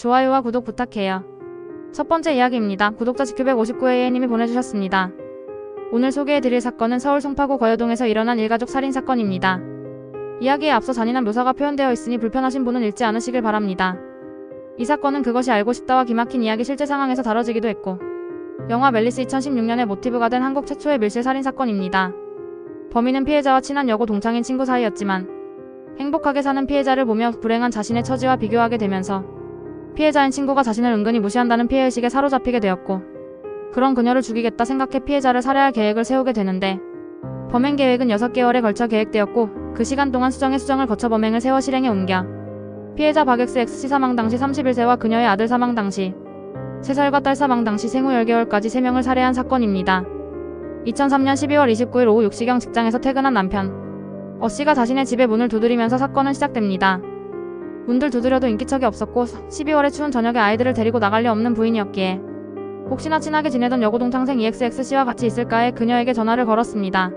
좋아요와 구독 부탁해요. 첫 번째 이야기입니다. 구독자 지큐159A님이 보내주셨습니다. 오늘 소개해드릴 사건은 서울 송파구 거여동에서 일어난 일가족 살인 사건입니다. 이야기에 앞서 잔인한 묘사가 표현되어 있으니 불편하신 분은 읽지 않으시길 바랍니다. 이 사건은 그것이 알고 싶다와 기막힌 이야기 실제 상황에서 다뤄지기도 했고 영화 멜리스 2016년의 모티브가 된 한국 최초의 밀실 살인 사건입니다. 범인은 피해자와 친한 여고 동창인 친구 사이였지만 행복하게 사는 피해자를 보며 불행한 자신의 처지와 비교하게 되면서 피해자인 친구가 자신을 은근히 무시한다는 피해의식에 사로잡히게 되었고 그런 그녀를 죽이겠다 생각해 피해자를 살해할 계획을 세우게 되는데 범행 계획은 6개월에 걸쳐 계획되었고 그 시간 동안 수정의 수정을 거쳐 범행을 세워 실행에 옮겨 피해자 박엑스 X씨 사망 당시 31세와 그녀의 아들 사망 당시 3살과 딸 사망 당시 생후 10개월까지 3명을 살해한 사건입니다. 2003년 12월 29일 오후 6시경 직장에서 퇴근한 남편 어 씨가 자신의 집에 문을 두드리면서 사건은 시작됩니다. 문들 두드려도 인기척이 없었고 12월의 추운 저녁에 아이들을 데리고 나갈 리 없는 부인이었기에 혹시나 친하게 지내던 여고 동창생 EXX 씨와 같이 있을까 해 그녀에게 전화를 걸었습니다.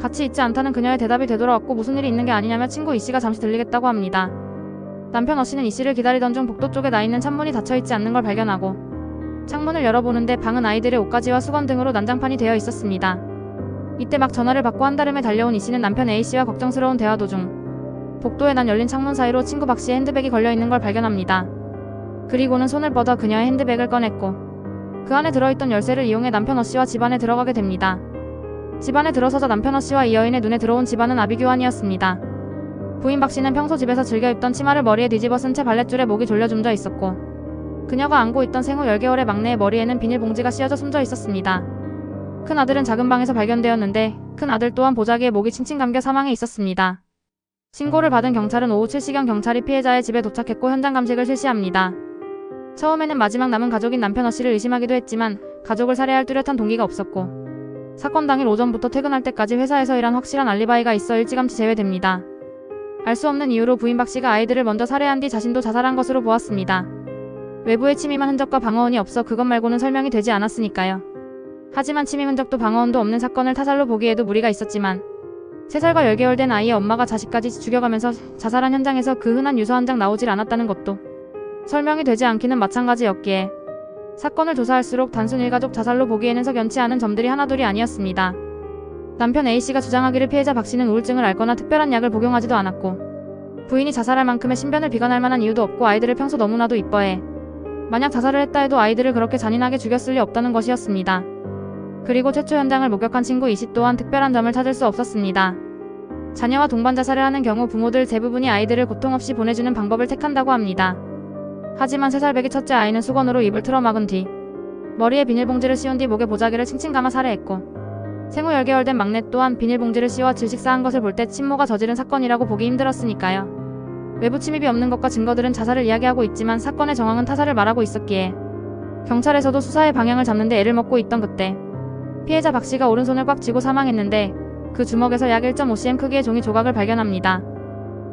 같이 있지 않다는 그녀의 대답이 되돌아왔고 무슨 일이 있는 게 아니냐며 친구 이 씨가 잠시 들리겠다고 합니다. 남편 어 씨는 이 씨를 기다리던 중 복도 쪽에 나 있는 창문이 닫혀 있지 않는 걸 발견하고 창문을 열어보는데 방은 아이들의 옷가지와 수건 등으로 난장판이 되어 있었습니다. 이때 막 전화를 받고 한달음에 달려온 이 씨는 남편 A 씨와 걱정스러운 대화 도중 복도에 난 열린 창문 사이로 친구 박 씨의 핸드백이 걸려 있는 걸 발견합니다. 그리고는 손을 뻗어 그녀의 핸드백을 꺼냈고 그 안에 들어있던 열쇠를 이용해 남편 어 씨와 집안에 들어가게 됩니다. 집안에 들어서자 남편 어 씨와 이 여인의 눈에 들어온 집안은 아비규환이었습니다. 부인 박 씨는 평소 집에서 즐겨 입던 치마를 머리에 뒤집어 쓴 채 발렛줄에 목이 졸려 줌져 있었고 그녀가 안고 있던 생후 10개월의 막내의 머리에는 비닐봉지가 씌어져 숨져 있었습니다. 큰 아들은 작은 방에서 발견되었는데 큰 아들 또한 보자기에 목이 칭칭 감겨 사망해 있었습니다. 신고를 받은 경찰은 오후 7시경 경찰이 피해자의 집에 도착했고 현장 감식을 실시합니다. 처음에는 마지막 남은 가족인 남편 어 씨를 의심하기도 했지만 가족을 살해할 뚜렷한 동기가 없었고 사건 당일 오전부터 퇴근할 때까지 회사에서 일한 확실한 알리바이가 있어 일찌감치 제외됩니다. 알 수 없는 이유로 부인 박 씨가 아이들을 먼저 살해한 뒤 자신도 자살한 것으로 보았습니다. 외부에 침입한 흔적과 방어원이 없어 그것 말고는 설명이 되지 않았으니까요. 하지만 침입 흔적도 방어원도 없는 사건을 타살로 보기에도 무리가 있었지만 3살과 10개월 된 아이의 엄마가 자식까지 죽여가면서 자살한 현장에서 그 흔한 유서 한 장 나오질 않았다는 것도 설명이 되지 않기는 마찬가지였기에 사건을 조사할수록 단순 일가족 자살로 보기에는 석연치 않은 점들이 하나둘이 아니었습니다. 남편 A씨가 주장하기를 피해자 박씨는 우울증을 앓거나 특별한 약을 복용하지도 않았고 부인이 자살할 만큼의 신변을 비관할 만한 이유도 없고 아이들을 평소 너무나도 이뻐해 만약 자살을 했다 해도 아이들을 그렇게 잔인하게 죽였을 리 없다는 것이었습니다. 그리고 최초 현장을 목격한 친구 이씨 또한 특별한 점을 찾을 수 없었습니다. 자녀와 동반 자살을 하는 경우 부모들 대부분이 아이들을 고통 없이 보내주는 방법을 택한다고 합니다. 하지만 3살 배기 첫째 아이는 수건으로 입을 틀어막은 뒤 머리에 비닐봉지를 씌운 뒤 목에 보자기를 칭칭 감아 살해했고 생후 10개월 된 막내 또한 비닐봉지를 씌워 질식사한 것을 볼 때 친모가 저지른 사건이라고 보기 힘들었으니까요. 외부 침입이 없는 것과 증거들은 자살을 이야기하고 있지만 사건의 정황은 타살을 말하고 있었기에 경찰에서도 수사의 방향을 잡는데 애를 먹고 있던 그때 피해자 박 씨가 오른손을 꽉 쥐고 사망했는데 그 주먹에서 약 1.5cm 크기의 종이 조각을 발견합니다.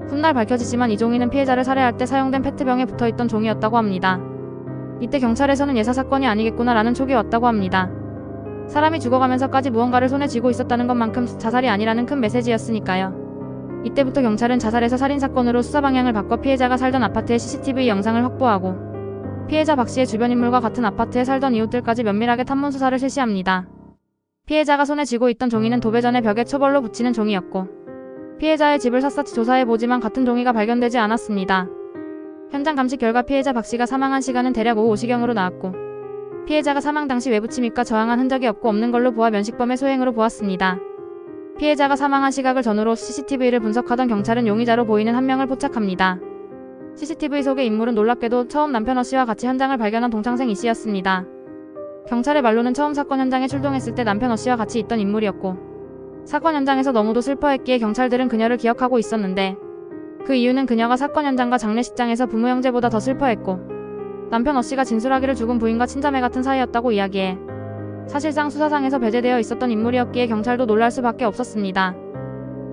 훗날 밝혀지지만 이 종이는 피해자를 살해할 때 사용된 페트병에 붙어있던 종이었다고 합니다. 이때 경찰에서는 예사 사건이 아니겠구나라는 촉이 왔다고 합니다. 사람이 죽어가면서까지 무언가를 손에 쥐고 있었다는 것만큼 자살이 아니라는 큰 메시지였으니까요. 이때부터 경찰은 자살에서 살인사건으로 수사 방향을 바꿔 피해자가 살던 아파트의 CCTV 영상을 확보하고 피해자 박 씨의 주변 인물과 같은 아파트에 살던 이웃들까지 면밀하게 탐문 수사를 실시합니다. 피해자가 손에 쥐고 있던 종이는 도배 전에 벽에 초벌로 붙이는 종이었고 피해자의 집을 샅샅이 조사해보지만 같은 종이가 발견되지 않았습니다. 현장 감식 결과 피해자 박 씨가 사망한 시간은 대략 오후 5시경으로 나왔고 피해자가 사망 당시 외부 침입과 저항한 흔적이 없고 없는 걸로 보아 면식범의 소행으로 보았습니다. 피해자가 사망한 시각을 전후로 CCTV를 분석하던 경찰은 용의자로 보이는 한 명을 포착합니다. CCTV 속의 인물은 놀랍게도 처음 남편 어 씨와 같이 현장을 발견한 동창생 이 씨였습니다. 경찰의 말로는 처음 사건 현장에 출동했을 때 남편 어 씨와 같이 있던 인물이었고 사건 현장에서 너무도 슬퍼했기에 경찰들은 그녀를 기억하고 있었는데 그 이유는 그녀가 사건 현장과 장례식장에서 부모 형제보다 더 슬퍼했고 남편 어 씨가 진술하기를 죽은 부인과 친자매 같은 사이였다고 이야기해 사실상 수사상에서 배제되어 있었던 인물이었기에 경찰도 놀랄 수밖에 없었습니다.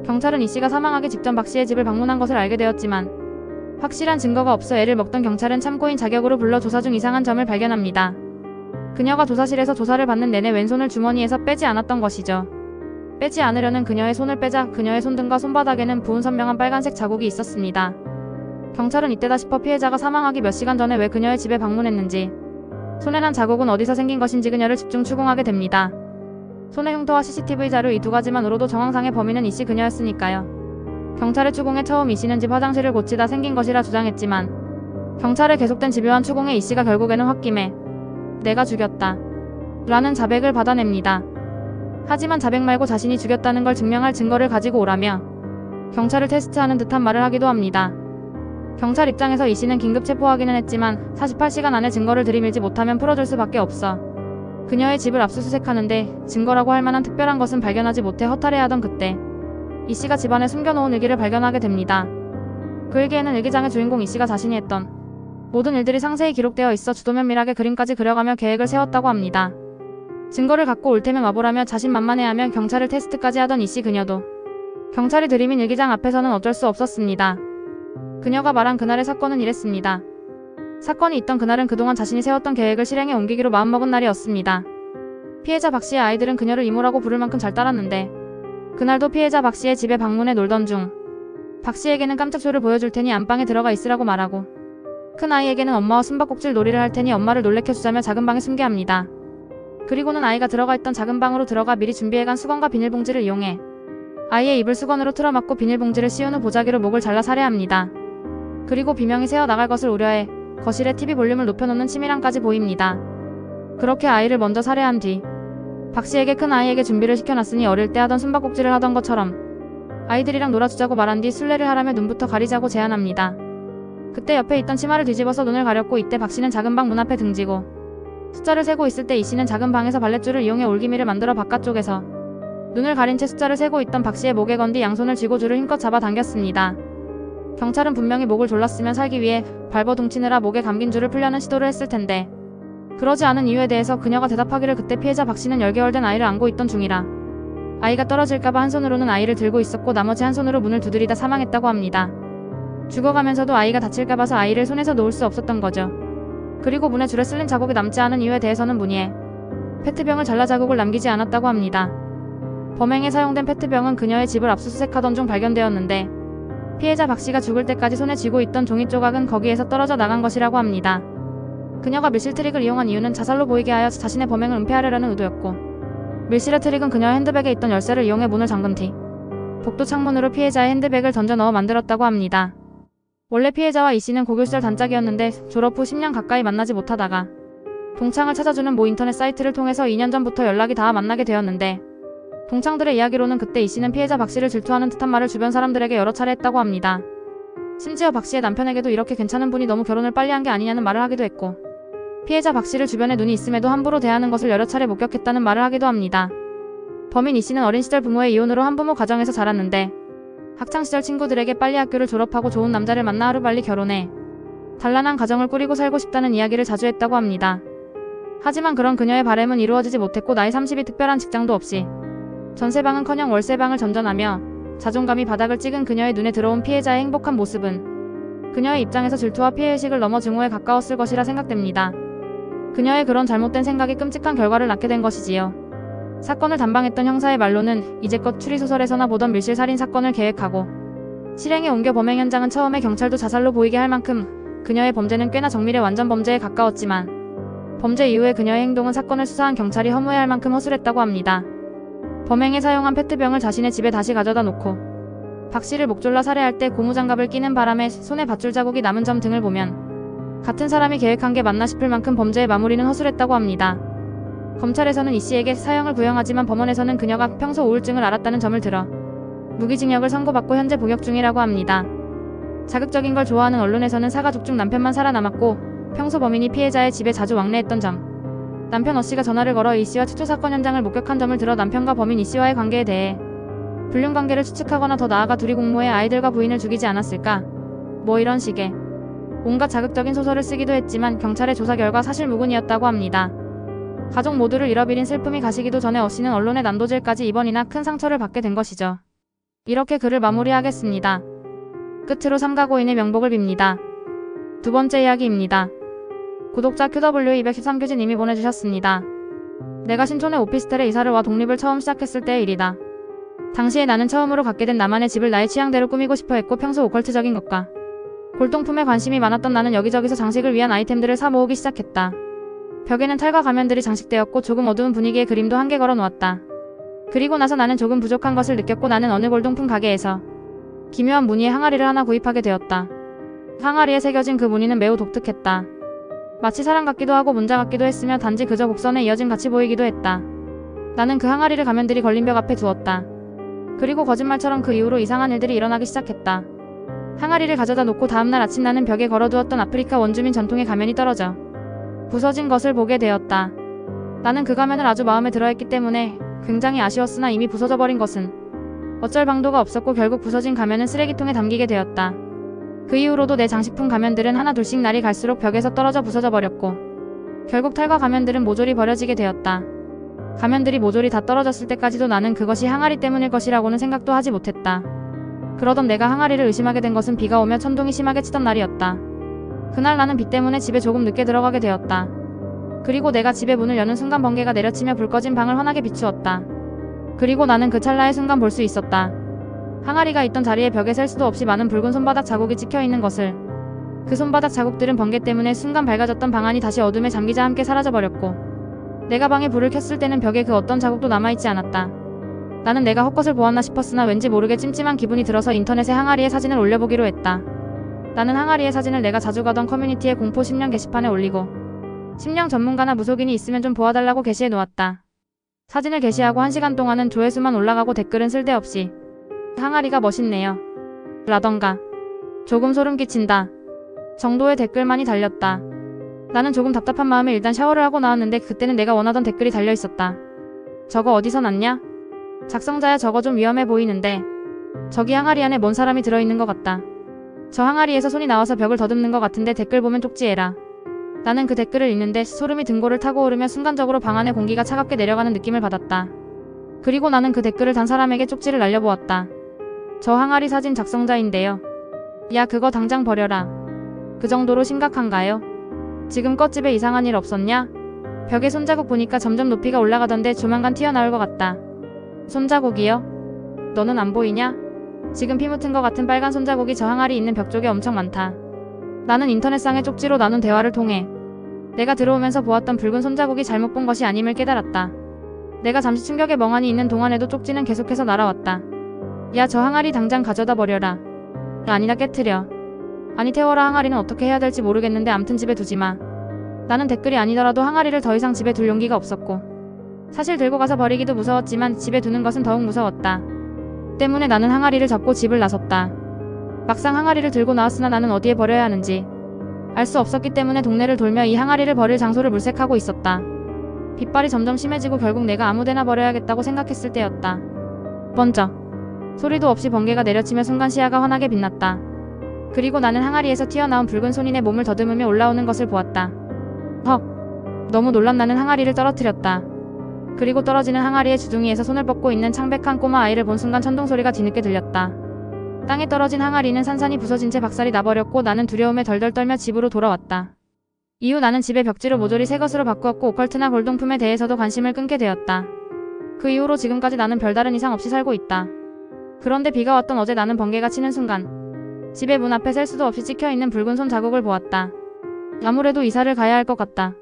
경찰은 이 씨가 사망하기 직전 박 씨의 집을 방문한 것을 알게 되었지만 확실한 증거가 없어 애를 먹던 경찰은 참고인 자격으로 불러 조사 중 이상한 점을 발견합니다. 그녀가 조사실에서 조사를 받는 내내 왼손을 주머니에서 빼지 않았던 것이죠. 빼지 않으려는 그녀의 손을 빼자 그녀의 손등과 손바닥에는 부은 선명한 빨간색 자국이 있었습니다. 경찰은 이때다 싶어 피해자가 사망하기 몇 시간 전에 왜 그녀의 집에 방문했는지, 손에 난 자국은 어디서 생긴 것인지 그녀를 집중 추궁하게 됩니다. 손의 흉터와 CCTV 자료 이 두 가지만으로도 정황상의 범인은 이 씨 그녀였으니까요. 경찰의 추궁에 처음 이 씨는 집 화장실을 고치다 생긴 것이라 주장했지만 경찰의 계속된 집요한 추궁에 이 씨가 결국에는 홧김에 내가 죽였다 라는 자백을 받아냅니다. 하지만 자백 말고 자신이 죽였다는 걸 증명할 증거를 가지고 오라며 경찰을 테스트하는 듯한 말을 하기도 합니다. 경찰 입장에서 이 씨는 긴급 체포하기는 했지만 48시간 안에 증거를 들이밀지 못하면 풀어줄 수밖에 없어. 그녀의 집을 압수수색하는데 증거라고 할 만한 특별한 것은 발견하지 못해 허탈해하던 그때 이 씨가 집안에 숨겨놓은 일기를 발견하게 됩니다. 그 일기에는 일기장의 주인공 이 씨가 자신이 했던 모든 일들이 상세히 기록되어 있어 주도 면밀하게 그림까지 그려가며 계획을 세웠다고 합니다. 증거를 갖고 올 테면 와보라며 자신만만해하며 경찰을 테스트까지 하던 이씨 그녀도 경찰이 들이민 일기장 앞에서는 어쩔 수 없었습니다. 그녀가 말한 그날의 사건은 이랬습니다. 사건이 있던 그날은 그동안 자신이 세웠던 계획을 실행에 옮기기로 마음먹은 날이었습니다. 피해자 박 씨의 아이들은 그녀를 이모라고 부를 만큼 잘 따랐는데 그날도 피해자 박 씨의 집에 방문해 놀던 중 박 씨에게는 깜짝 쇼를 보여줄 테니 안방에 들어가 있으라고 말하고 큰 아이에게는 엄마와 숨바꼭질 놀이를 할 테니 엄마를 놀래켜주자며 작은 방에 숨게 합니다. 그리고는 아이가 들어가 있던 작은 방으로 들어가 미리 준비해간 수건과 비닐봉지를 이용해 아이의 입을 수건으로 틀어막고 비닐봉지를 씌운 후 보자기로 목을 잘라 살해합니다. 그리고 비명이 새어 나갈 것을 우려해 거실에 TV 볼륨을 높여놓는 치밀함까지 보입니다. 그렇게 아이를 먼저 살해한 뒤 박 씨에게 큰 아이에게 준비를 시켜놨으니 어릴 때 하던 숨바꼭질을 하던 것처럼 아이들이랑 놀아주자고 말한 뒤 술래를 하라며 눈부터 가리자고 제안합니다. 그때 옆에 있던 치마를 뒤집어서 눈을 가렸고 이때 박 씨는 작은 방 문 앞에 등지고 숫자를 세고 있을 때 이 씨는 작은 방에서 발렛줄을 이용해 올기미를 만들어 바깥쪽에서 눈을 가린 채 숫자를 세고 있던 박 씨의 목에 건뒤 양손을 쥐고 줄을 힘껏 잡아 당겼습니다. 경찰은 분명히 목을 졸랐으면 살기 위해 발버 둥치느라 목에 감긴 줄을 풀려는 시도를 했을 텐데 그러지 않은 이유에 대해서 그녀가 대답하기를 그때 피해자 박 씨는 10개월 된 아이를 안고 있던 중이라 아이가 떨어질까봐 한 손으로는 아이를 들고 있었고 나머지 한 손으로 문을 두드리다 사망했다고 합니다. 죽어가면서도 아이가 다칠까 봐서 아이를 손에서 놓을 수 없었던 거죠. 그리고 문에 줄에 쓸린 자국이 남지 않은 이유에 대해서는 문의에 페트병을 잘라 자국을 남기지 않았다고 합니다. 범행에 사용된 페트병은 그녀의 집을 압수수색하던 중 발견되었는데 피해자 박 씨가 죽을 때까지 손에 쥐고 있던 종이 조각은 거기에서 떨어져 나간 것이라고 합니다. 그녀가 밀실 트릭을 이용한 이유는 자살로 보이게 하여 자신의 범행을 은폐하려는 의도였고 밀실의 트릭은 그녀의 핸드백에 있던 열쇠를 이용해 문을 잠근 뒤 복도 창문으로 피해자의 핸드백을 던져 넣어 만들었다고 합니다. 원래 피해자와 이 씨는 고교 시절 단짝이었는데 졸업 후 10년 가까이 만나지 못하다가 동창을 찾아주는 모 인터넷 사이트를 통해서 2년 전부터 연락이 닿아 만나게 되었는데 동창들의 이야기로는 그때 이 씨는 피해자 박 씨를 질투하는 듯한 말을 주변 사람들에게 여러 차례 했다고 합니다. 심지어 박 씨의 남편에게도 이렇게 괜찮은 분이 너무 결혼을 빨리 한 게 아니냐는 말을 하기도 했고 피해자 박 씨를 주변에 눈이 있음에도 함부로 대하는 것을 여러 차례 목격했다는 말을 하기도 합니다. 범인 이 씨는 어린 시절 부모의 이혼으로 한부모 가정에서 자랐는데 학창 시절 친구들에게 빨리 학교를 졸업하고 좋은 남자를 만나 하루빨리 결혼해 단란한 가정을 꾸리고 살고 싶다는 이야기를 자주 했다고 합니다. 하지만 그런 그녀의 바램은 이루어지지 못했고 나이 30이 특별한 직장도 없이 전세방은커녕 월세방을 전전하며 자존감이 바닥을 찍은 그녀의 눈에 들어온 피해자의 행복한 모습은 그녀의 입장에서 질투와 피해의식을 넘어 증오에 가까웠을 것이라 생각됩니다. 그녀의 그런 잘못된 생각이 끔찍한 결과를 낳게 된 것이지요. 사건을 담당했던 형사의 말로는 이제껏 추리소설에서나 보던 밀실 살인 사건을 계획하고 실행에 옮겨 범행 현장은 처음에 경찰도 자살로 보이게 할 만큼 그녀의 범죄는 꽤나 정밀의 완전 범죄에 가까웠지만 범죄 이후에 그녀의 행동은 사건을 수사한 경찰이 허무해할 만큼 허술했다고 합니다. 범행에 사용한 페트병을 자신의 집에 다시 가져다 놓고 박 씨를 목졸라 살해할 때 고무장갑을 끼는 바람에 손에 밧줄 자국이 남은 점 등을 보면 같은 사람이 계획한 게 맞나 싶을 만큼 범죄의 마무리는 허술했다고 합니다. 검찰에서는 이 씨에게 사형을 구형하지만 법원에서는 그녀가 평소 우울증을 앓았다는 점을 들어 무기징역을 선고받고 현재 복역 중이라고 합니다. 자극적인 걸 좋아하는 언론에서는 사가족 중 남편만 살아남았고 평소 범인이 피해자의 집에 자주 왕래했던 점 남편 어 씨가 전화를 걸어 이 씨와 추초 사건 현장을 목격한 점을 들어 남편과 범인 이 씨와의 관계에 대해 불륜 관계를 추측하거나 더 나아가 둘이 공모해 아이들과 부인을 죽이지 않았을까? 뭐 이런 식의 온갖 자극적인 소설을 쓰기도 했지만 경찰의 조사 결과 사실 무근이었다고 합니다. 가족 모두를 잃어버린 슬픔이 가시기도 전에 어 씨는 언론의 난도질까지 입원이나 큰 상처를 받게 된 것이죠. 이렇게 글을 마무리하겠습니다. 끝으로 삼가고인의 명복을 빕니다. 두 번째 이야기입니다. 구독자 QW213규진님이 보내주셨습니다. 내가 신촌의 오피스텔에 이사를 와 독립을 처음 시작했을 때의 일이다. 당시에 나는 처음으로 갖게 된 나만의 집을 나의 취향대로 꾸미고 싶어 했고 평소 오컬트적인 것과 골동품에 관심이 많았던 나는 여기저기서 장식을 위한 아이템들을 사 모으기 시작했다. 벽에는 탈과 가면들이 장식되었고 조금 어두운 분위기의 그림도 한 개 걸어 놓았다. 그리고 나서 나는 조금 부족한 것을 느꼈고 나는 어느 골동품 가게에서 기묘한 무늬의 항아리를 하나 구입하게 되었다. 항아리에 새겨진 그 무늬는 매우 독특했다. 마치 사람 같기도 하고 문자 같기도 했으며 단지 그저 곡선에 이어진 같이 보이기도 했다. 나는 그 항아리를 가면들이 걸린 벽 앞에 두었다. 그리고 거짓말처럼 그 이후로 이상한 일들이 일어나기 시작했다. 항아리를 가져다 놓고 다음날 아침 나는 벽에 걸어두었던 아프리카 원주민 전통의 가면이 떨어져 부서진 것을 보게 되었다. 나는 그 가면을 아주 마음에 들어했기 때문에 굉장히 아쉬웠으나 이미 부서져 버린 것은 어쩔 방도가 없었고 결국 부서진 가면은 쓰레기통에 담기게 되었다. 그 이후로도 내 장식품 가면들은 하나 둘씩 날이 갈수록 벽에서 떨어져 부서져 버렸고 결국 탈과 가면들은 모조리 버려지게 되었다. 가면들이 모조리 다 떨어졌을 때까지도 나는 그것이 항아리 때문일 것이라고는 생각도 하지 못했다. 그러던 내가 항아리를 의심하게 된 것은 비가 오며 천둥이 심하게 치던 날이었다. 그날 나는 비 때문에 집에 조금 늦게 들어가게 되었다. 그리고 내가 집에 문을 여는 순간 번개가 내려치며 불 꺼진 방을 환하게 비추었다. 그리고 나는 그 찰나의 순간 볼 수 있었다. 항아리가 있던 자리에 벽에 셀 수도 없이 많은 붉은 손바닥 자국이 찍혀 있는 것을. 그 손바닥 자국들은 번개 때문에 순간 밝아졌던 방 안이 다시 어둠에 잠기자 함께 사라져버렸고 내가 방에 불을 켰을 때는 벽에 그 어떤 자국도 남아있지 않았다. 나는 내가 헛것을 보았나 싶었으나 왠지 모르게 찜찜한 기분이 들어서 인터넷에 항아리의 사진을 올려보기로 했다. 나는 항아리의 사진을 내가 자주 가던 커뮤니티의 공포 심령 게시판에 올리고 심령 전문가나 무속인이 있으면 좀 보아달라고 게시해 놓았다. 사진을 게시하고 한시간 동안은 조회수만 올라가고 댓글은 쓸데없이 항아리가 멋있네요. 라던가 조금 소름 끼친다. 정도의 댓글만이 달렸다. 나는 조금 답답한 마음에 일단 샤워를 하고 나왔는데 그때는 내가 원하던 댓글이 달려 있었다. 저거 어디서 났냐? 작성자야 저거 좀 위험해 보이는데. 저기 항아리 안에 뭔 사람이 들어있는 것 같다. 저 항아리에서 손이 나와서 벽을 더듬는 것 같은데 댓글 보면 쪽지해라. 나는 그 댓글을 읽는데 소름이 등골을 타고 오르며 순간적으로 방 안의 공기가 차갑게 내려가는 느낌을 받았다. 그리고 나는 그 댓글을 단 사람에게 쪽지를 날려보았다. 저 항아리 사진 작성자인데요. 야 그거 당장 버려라. 그 정도로 심각한가요? 지금껏 집에 이상한 일 없었냐? 벽에 손자국 보니까 점점 높이가 올라가던데 조만간 튀어나올 것 같다. 손자국이요? 너는 안 보이냐? 지금 피 묻은 것 같은 빨간 손자국이 저 항아리 있는 벽 쪽에 엄청 많다. 나는 인터넷상의 쪽지로 나눈 대화를 통해 내가 들어오면서 보았던 붉은 손자국이 잘못 본 것이 아님을 깨달았다. 내가 잠시 충격에 멍하니 있는 동안에도 쪽지는 계속해서 날아왔다. 야 저 항아리 당장 가져다 버려라. 아니다 깨트려. 아니 태워라 항아리는 어떻게 해야 될지 모르겠는데 암튼 집에 두지 마. 나는 댓글이 아니더라도 항아리를 더 이상 집에 둘 용기가 없었고 사실 들고 가서 버리기도 무서웠지만 집에 두는 것은 더욱 무서웠다. 때문에 나는 항아리를 접고 집을 나섰다. 막상 항아리를 들고 나왔으나 나는 어디에 버려야 하는지 알 수 없었기 때문에 동네를 돌며 이 항아리를 버릴 장소를 물색하고 있었다. 빗발이 점점 심해지고 결국 내가 아무데나 버려야겠다고 생각했을 때였다. 번쩍 소리도 없이 번개가 내려치며 순간 시야가 환하게 빛났다. 그리고 나는 항아리에서 튀어나온 붉은 손인의 몸을 더듬으며 올라오는 것을 보았다. 헉! 너무 놀란 나는 항아리를 떨어뜨렸다. 그리고 떨어지는 항아리의 주둥이에서 손을 뻗고 있는 창백한 꼬마 아이를 본 순간 천둥 소리가 뒤늦게 들렸다. 땅에 떨어진 항아리는 산산이 부서진 채 박살이 나버렸고 나는 두려움에 덜덜 떨며 집으로 돌아왔다. 이후 나는 집의 벽지를 모조리 새 것으로 바꾸었고 오컬트나 골동품에 대해서도 관심을 끊게 되었다. 그 이후로 지금까지 나는 별다른 이상 없이 살고 있다. 그런데 비가 왔던 어제 나는 번개가 치는 순간 집의 문 앞에 셀 수도 없이 찍혀 있는 붉은 손 자국을 보았다. 아무래도 이사를 가야 할 것 같다.